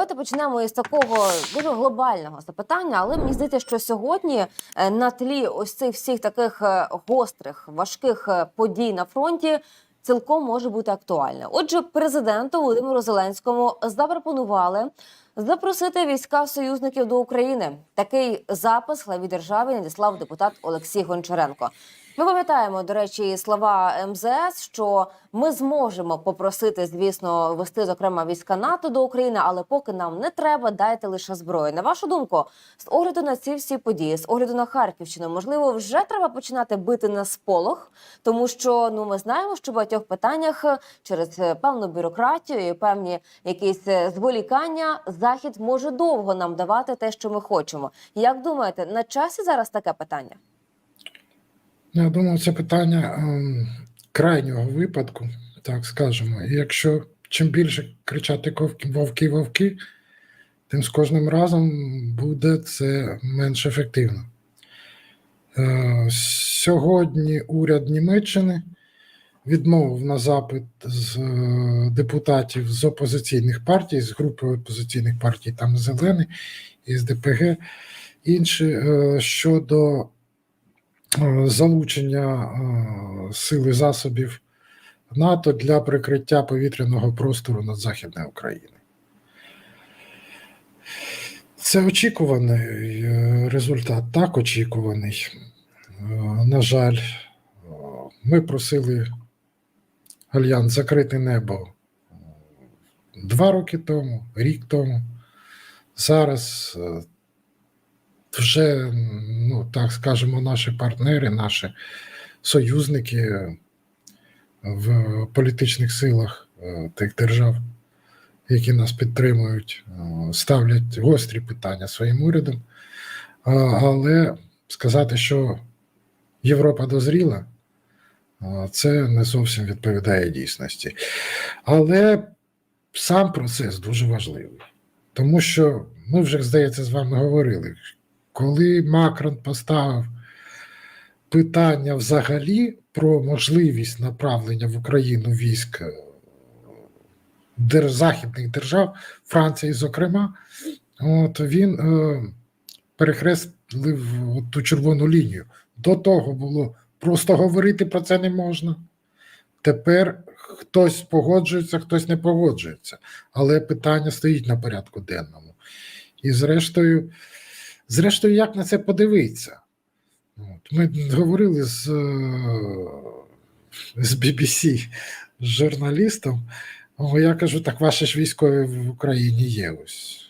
давайте почнемо із такого дуже глобального запитання. Але мені здається, що сьогодні е, на тлі ось цих всіх таких е, гострих, важких е, подій на фронті. Цілком може бути актуальне. Отже, президенту Володимиру Зеленському запропонували запросити війська союзників до України. Такий запис главі держави надіслав депутат Олексій Гончаренко. Ми пам'ятаємо, до речі, слова МЗС, що ми зможемо попросити, звісно, вести зокрема війська НАТО до України, але поки нам не треба, дайте лише зброю. На вашу думку, з огляду на ці всі події, з огляду на Харківщину, можливо, вже треба починати бити на сполох, тому що ну ми знаємо, що в багатьох питаннях е, через е, певну бюрократію і певні якісь е, зволікання захід може довго нам давати те, що ми хочемо. Як думаєте, на часі зараз таке питання? Ну, Я думаю, це питання ем, крайнього випадку, так скажемо. І якщо чим більше кричати вовки, вовки, тим з кожним разом буде це менш ефективно. Е, Сьогодні уряд Німеччини відмовив на запит з е, депутатів з опозиційних партій, з групи опозиційних партій, там Зелений, із ДПГ, інші е, щодо залучення е, сил і засобів НАТО для прикриття повітряного простору над Західною Україною. Це очікуваний е, результат, так очікуваний. Е, На жаль, е, ми просили Альянс закрити небо е, два роки тому, рік тому. Зараз е, вже, ну так скажемо, наші партнери, наші союзники в політичних силах е, тих держав, які нас підтримують, е, ставлять гострі питання своїм урядом. Але сказати, що Європа дозріла, е, це не зовсім відповідає дійсності. Але сам процес дуже важливий, тому що ми вже, здається, з вами говорили, коли Макрон поставив питання взагалі про можливість направлення в Україну військ е, західних держав, Франції, зокрема, от він е, перехреслив от ту червону лінію. До того було просто говорити про це не можна. Тепер хтось погоджується, хтось не погоджується, але питання стоїть на порядку денному. І зрештою, зрештою, як на це подивитися? Ми говорили з, е, з BBC з журналістом. Я кажу, так ваші ж військові в Україні є ось.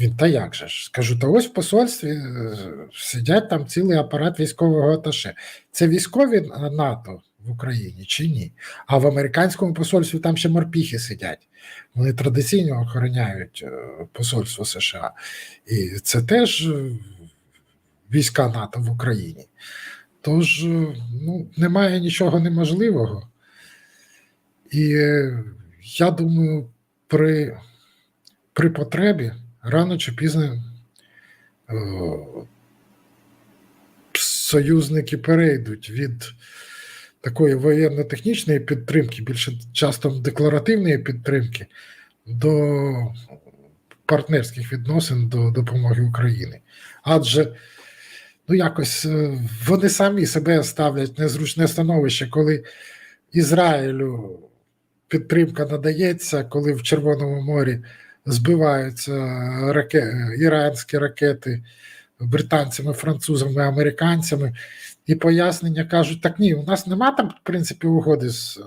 Він, та як же ж? Кажу, та ось в посольстві е, сидять там цілий апарат військового аташе. Це військові НАТО в Україні чи ні? А в американському посольстві там ще морпіхи сидять. Вони традиційно охороняють е, посольство США. І це теж е, війська НАТО в Україні. Тож, е, ну, немає нічого неможливого. І я думаю, при, при потребі рано чи пізно союзники перейдуть від такої воєнно-технічної підтримки, більше часто декларативної підтримки, до партнерських відносин до допомоги Україні. Адже ну якось е, вони самі себе ставлять незручне становище, коли Ізраїлю підтримка надається, коли в Червоному морі збиваються раке... іранські ракети британцями, французами, американцями, і пояснення кажуть: так ні, у нас нема там, в принципі, угоди з е,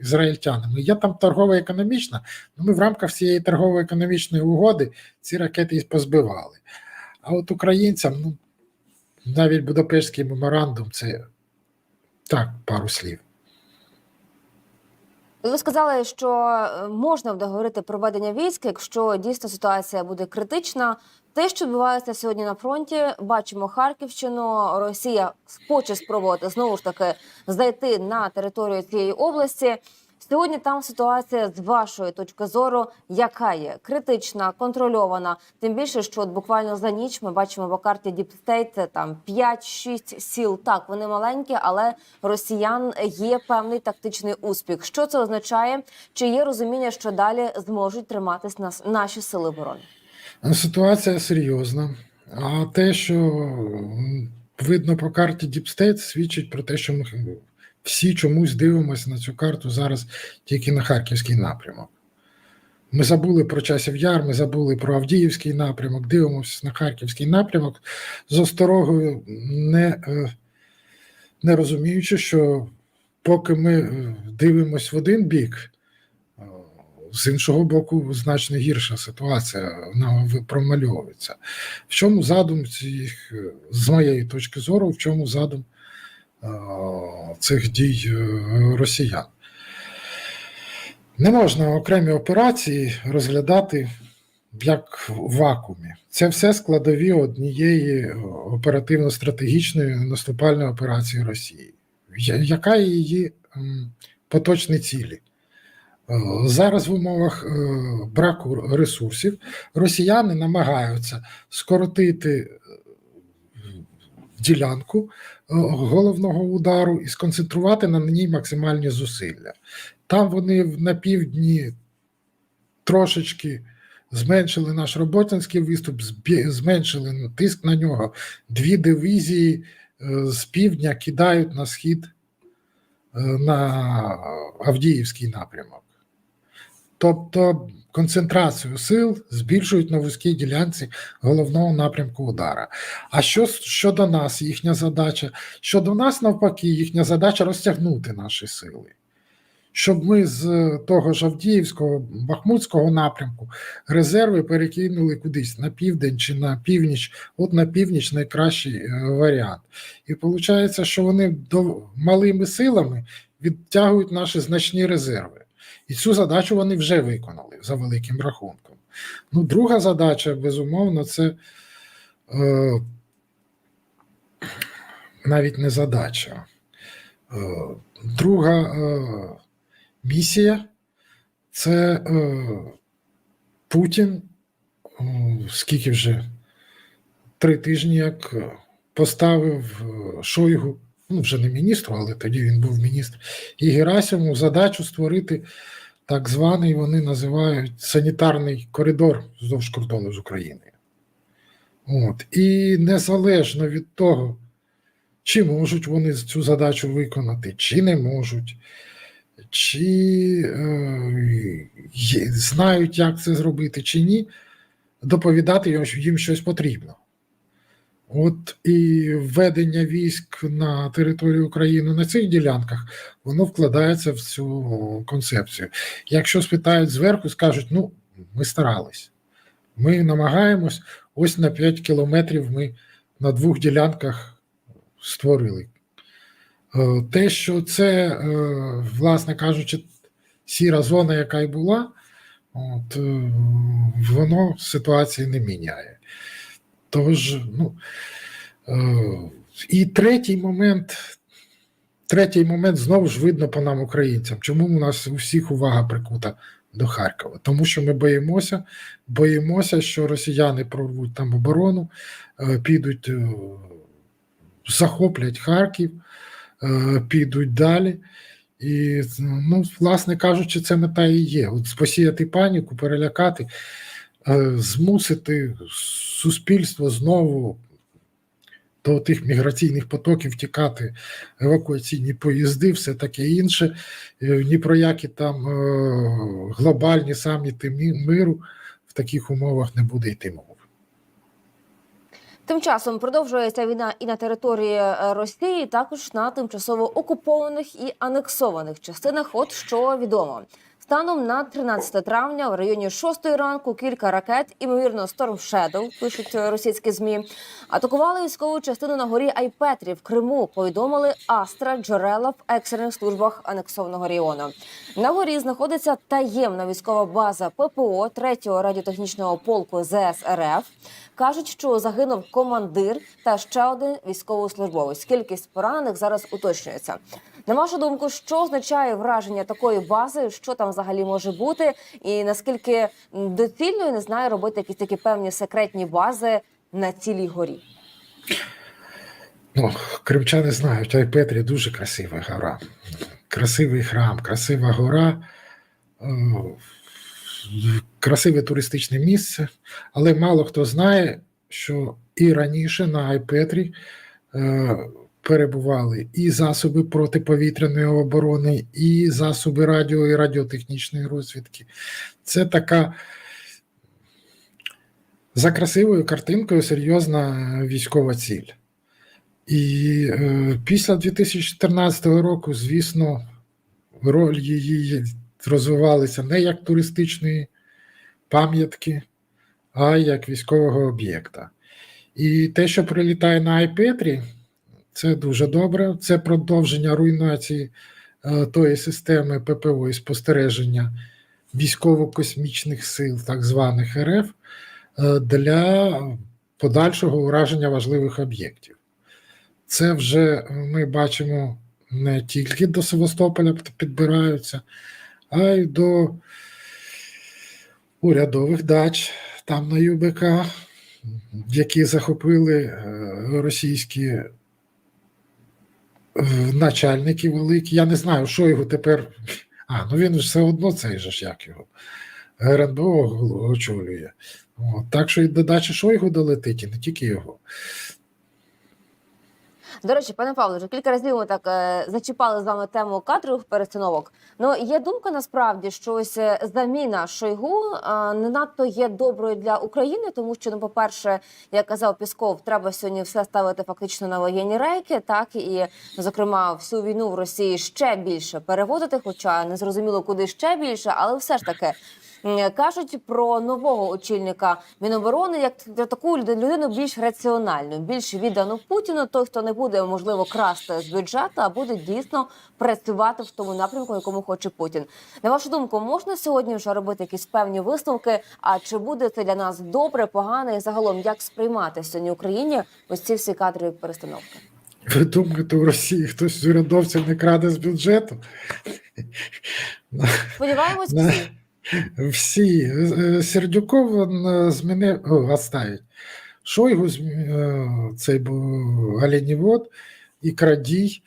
ізраїльтянами. Є там торгово-економічна, ну ми в рамках цієї торгово-економічної угоди ці ракети і позбивали. А от українцям, ну, навіть Будапештський меморандум це так, пару слів. Ви сказали, що е, можна договорити проведення військ, якщо дійсно ситуація буде критична. Те, що відбувається сьогодні на фронті, бачимо Харківщину. Росія хоче спробувати знову ж таки зайти на територію цієї області. Сьогодні там ситуація з вашої точки зору, яка є критична, контрольована. Тим більше, що от буквально за ніч ми бачимо по карті це там 5-6 сіл. Так, вони маленькі, але росіян є певний тактичний успіх. Що це означає? Чи є розуміння, що далі зможуть триматись нас наші сили оборони? Ситуація серйозна. А те, що видно по карті State, свідчить про те, що ми всі чомусь дивимося на цю карту зараз тільки на Харківський напрямок. Ми забули про часів яр, ми забули про Авдіївський напрямок, дивимося на Харківський напрямок з осторогою, не, е, не розуміючи, що поки ми е, дивимося в один бік, е, з іншого боку, значно гірша ситуація нам промальовується. В чому задум цих, з моєї точки зору, в чому задум цих дій е, росіян? Не можна окремі операції розглядати як в вакуумі. Це все складові однієї е, оперативно-стратегічної наступальної операції Росії. Яка її поточні цілі? Е, Зараз в умовах е, браку ресурсів росіяни намагаються скоротити е, ділянку е, головного удару і сконцентрувати на ній максимальні зусилля. Там вони на півдні трошечки зменшили наш роботинський виступ, зменшили тиск на нього. Дві дивізії е, з півдня кидають на схід е, на Авдіївський напрямок. Тобто концентрацію сил збільшують на вузькій ділянці головного напрямку удара. А що щодо нас, їхня задача? Щодо нас, навпаки, їхня задача розтягнути наші сили. Щоб ми з того ж Авдіївського, Бахмутського напрямку резерви перекинули кудись на південь чи на північ. От на північ найкращий е, варіант. І виходить, що вони до, малими силами відтягують наші значні резерви. І цю задачу вони вже виконали за великим рахунком. Ну, друга задача, безумовно, це е, навіть не задача. Е, друга е, місія це е, Путін, е, скільки вже три тижні, як е, поставив е, Шойгу, ну вже не міністру, але тоді він був міністр, і Герасиму задачу створити так званий, вони називають санітарний коридор вздовж кордону з Україною. От. І незалежно від того, чи можуть вони цю задачу виконати, чи не можуть, чи е, знають, як це зробити, чи ні, доповідати їм- їм щось потрібно. От і введення військ на територію України на цих ділянках, воно вкладається в цю концепцію. Якщо спитають зверху, скажуть: ну, ми старались, ми намагаємось, ось на 5 кілометрів ми на двох ділянках створили. Е, Те, що це, е, власне кажучи, сіра зона, яка й була, от, е, воно ситуації не міняє. Тож, ну, е, і третій момент, третій момент знову ж видно по нам, українцям. Чому у нас у всіх увага прикута до Харкова? Тому що ми боїмося, боїмося, що росіяни прорвуть там оборону, е, підуть, е, захоплять Харків, підуть далі. І, ну, власне кажучи, це мета і є. От посіяти паніку, перелякати, змусити суспільство знову до тих міграційних потоків тікати, евакуаційні поїзди, все таке інше. Е, Ні про які там е, глобальні саміти миру в таких умовах не буде йти мови. Тим часом продовжується війна і на території е, Росії, також на тимчасово окупованих і анексованих частинах. От що відомо. Станом на 13 травня в районі 6 ранку кілька ракет, імовірно, Storm Shadow, пишуть російські змі, атакували військову частину на горі Айпетрі в Криму. Повідомили Астра джерела в екстрених службах анексованого регіону. На горі знаходиться таємна військова база ППО 3-го радіотехнічного полку ЗС РФ. Кажуть, що загинув командир та ще один військовослужбовець. Кількість поранених зараз уточнюється. На вашу думку, що означає враження такої бази, що там взагалі може бути, і наскільки доцільно не знаю робити якісь такі певні секретні бази на цілій горі? Ну, кримчани знають, Айпетрі дуже красива гора. Красивий храм, красива гора, красиве туристичне місце. Але мало хто знає, що і раніше на Айпетрі е, перебували і засоби протиповітряної оборони, і засоби радіо і радіотехнічної розвідки. Це така за красивою картинкою серйозна військова ціль. І е, після 2014 року, звісно, роль її розвивалася не як туристичної пам'ятки, а як військового об'єкта. І те, що прилітає на Айпетрі, це дуже добре. Це продовження руйнації е, тої системи ППО і спостереження військово-космічних сил, так званих РФ, е, для подальшого ураження важливих об'єктів. Це вже ми бачимо не тільки до Севастополя підбираються, а й до урядових дач там на ЮБК, які захопили е, російські начальники великі. Я не знаю, що його тепер. А, ну він все одно цей же ж як його. РНБО очолює. От, так що і додача Шойгу долетить, і не тільки його. До речі, пане Павло, вже кілька разів ми так е, зачіпали з вами тему кадрових перестановок. Ну є думка насправді, що ось е, заміна Шойгу е, не надто є доброю для України, тому що, ну, по-перше, як казав Пісков, треба сьогодні все ставити фактично на воєнні рейки, так і зокрема всю війну в Росії ще більше переводити, хоча не зрозуміло куди ще більше, але все ж таки. Кажуть про нового очільника Міноборони як для таку людину більш раціональну, більш віддану Путіну. Той, хто не буде можливо красти з бюджету, а буде дійсно працювати в тому напрямку, якому хоче Путін. На вашу думку, можна сьогодні вже робити якісь певні висновки? А чи буде це для нас добре, погано і загалом як сприймати сьогодні Україні ось ці всі кадрові перестановки? Ви думаєте, у Росії хтось з урядовців не краде з бюджету? Сподіваємось, всі. Всі. Е, Сердюков е, змінив, оставить. Шойгу, е, цей був оленівод і крадій,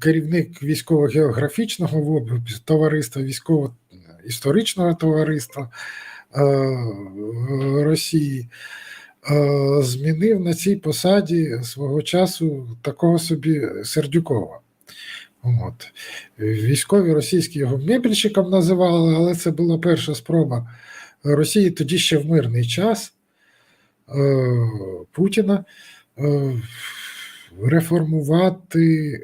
керівник військово-географічного в- товариства, військово-історичного товариства Росії. Змінив на цій посаді свого часу такого собі Сердюкова. От. Військові російські його мебельщиком називали, але це була перша спроба Росії тоді ще в мирний час е, Путіна е, реформувати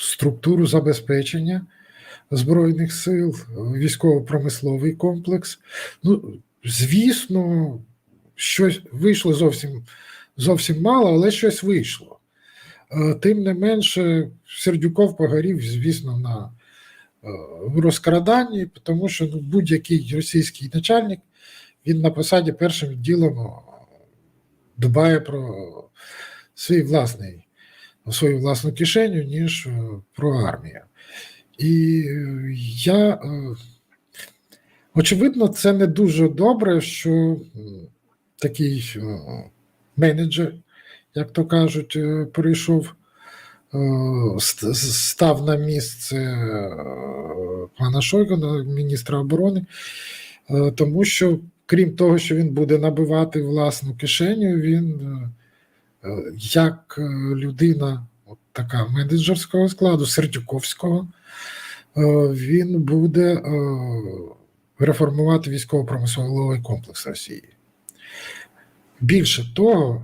структуру забезпечення Збройних сил, військово-промисловий комплекс. Ну, звісно, щось вийшло зовсім, зовсім мало, але щось вийшло. Е, Тим не менше, Сердюков погорів, звісно, на е, розкраданні, тому що ну, будь-який російський начальник він на посаді першим ділом е, дбає про свій власний, свою власну кишеню, ніж про армію. І я, очевидно, це не дуже добре, що такий менеджер, як то кажуть, е, прийшов, е, став на місце е, пана Шойгу, на міністра оборони, тому що, крім того, що він буде набивати власну кишеню, він як людина от така менеджерського складу, Сердюковського, він буде реформувати військово-промисловий комплекс Росії. Більше того,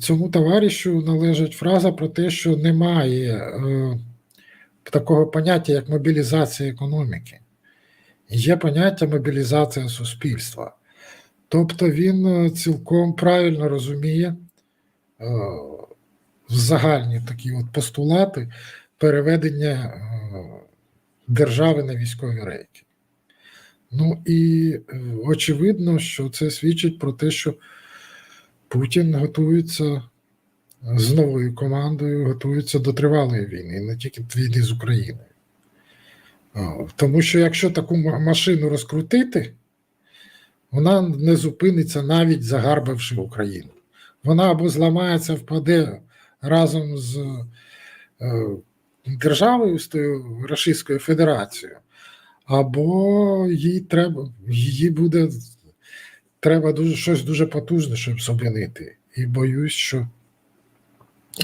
цьому товаришу належить фраза про те, що немає е, такого поняття, як мобілізація економіки. Є поняття мобілізація суспільства. Тобто він е, цілком правильно розуміє е, загальні такі от постулати переведення е, держави на військові рейки. Ну і е, очевидно, що це свідчить про те, що Путін готується з новою командою готуються до тривалої війни, не тільки війни з Україною. Тому що якщо таку машину розкрутити, вона не зупиниться навіть загарбавши Україну. Вона або зламається, впаде разом з е, державою, з тою Російською Федерацією, або їй треба, її буде треба дуже, щось дуже потужне, щоб зупинити. І боюсь, що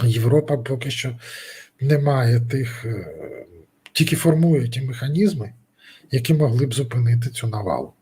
Європа поки що не має тих, е, тільки формує ті механізми, які могли б зупинити цю навалу.